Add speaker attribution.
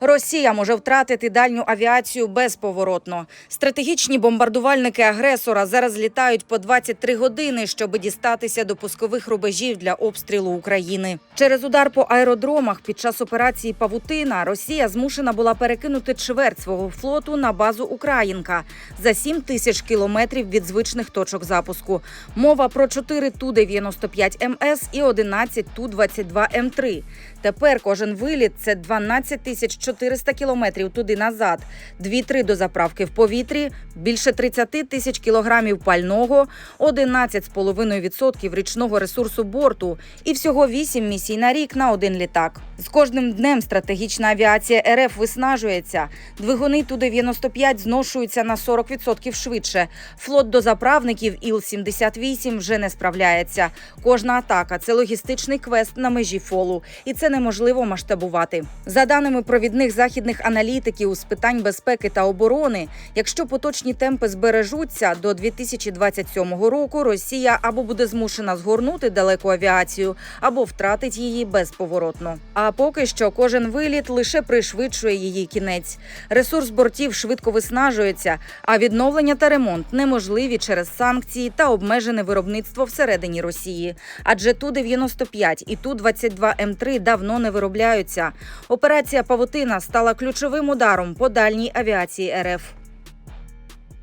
Speaker 1: Росія може втратити дальню авіацію безповоротно. Стратегічні бомбардувальники агресора зараз літають по 23 години, щоб дістатися до пускових рубежів для обстрілу України. Через удар по аеродромах під час операції Павутина Росія змушена була перекинути чверть свого флоту на базу Українка за 7 тисяч кілометрів від звичних точок запуску. Мова про 4 Ту-95 МС і 11 Ту-22 М3. Тепер кожен виліт це 12 тисяч 400 кілометрів туди-назад, 2-3 до заправки в повітрі, більше 30 тисяч кілограмів пального, 11,5% річного ресурсу борту і всього 8 місій на рік на один літак. З кожним днем стратегічна авіація РФ виснажується. Двигуни Ту-95 зношуються на 40% швидше. Флот дозаправників Іл-78 вже не справляється. Кожна атака це логістичний квест на межі фолу, і це неможливо масштабувати. За даними провідних західних аналітиків з питань безпеки та оборони, якщо поточні темпи збережуться до 2027 року, Росія або буде змушена згорнути далеку авіацію, або втратить її безповоротно. А поки що кожен виліт лише пришвидшує її кінець. Ресурс бортів швидко виснажується, а відновлення та ремонт неможливі через санкції та обмежене виробництво всередині Росії. Адже Ту-95 і Ту-22 М3 давно не виробляються. Операція Павутина стала ключовим ударом по дальній авіації РФ.